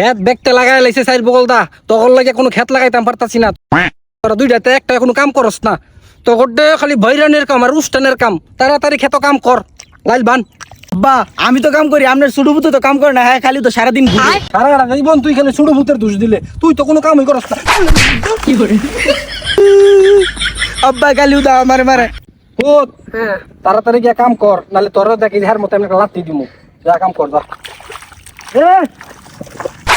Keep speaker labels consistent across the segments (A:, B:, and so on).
A: খেত বেগটা লাগাই লাইছে সাইড বগল দা তখন লাগে কোনো খেত লাগাইতাম পারতাছি না। তোরা দুইটাতে একটা কোনো কাম করস না। তো গোটে খালি ভৈরানের কাম আর উস্টানের কাম। তাড়াতাড়ি খেত কাম কর লাইল বান।
B: বা আমি তো কাম করি আপনার ছোট পুতো তো কাম করে না হ্যাঁ খালি তো সারাদিন ঘুরে।
A: সারা জীবন তুই খালি ছোট ভূতের দোষ দিলে। তুই তো কোনো কামই করস না। কি করে?
B: আব্বা খালি উদা আমার মারে।
A: ভূত তাড়াতাড়ি গিয়া কাম কর নাহলে তোর দেখি ঝার মতো আমি একটা লাত্তি দিমু। যা কাম কর যা। ভূত, গিয়া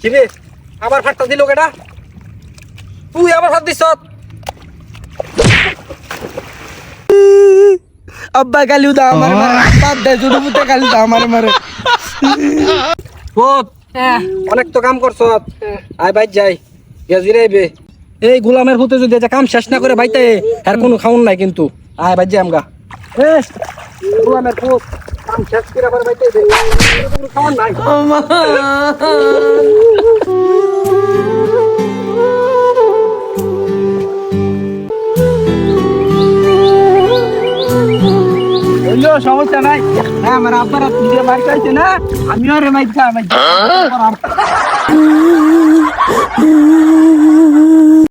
A: কিরে? আবার ফাটটা দিল কেটা তুই আবার ফাট দিছ?
B: আব্বা খালি উদা আমার মারে। বাদ দে ছোট পুতে খালি উদা আমার মারে।
A: বহুত অনেক তো কাম করছ। আয় বাইর যাই। গিয়া জিরাইবে। এই গোলামের হতে যদি এটা কাম শেষ না করে বাইতে আর কোনো খাউন নাই কিন্তু। আয় বাইর যাই আমগা। এ, গোলামের পুত কাম শেষ করে আবার বাইতে দে কোনো নাই।
B: সমস্যা নাই। হ্যাঁ আমার আব্বার মার খাইছে না আমিও রে মাইর খা মাইর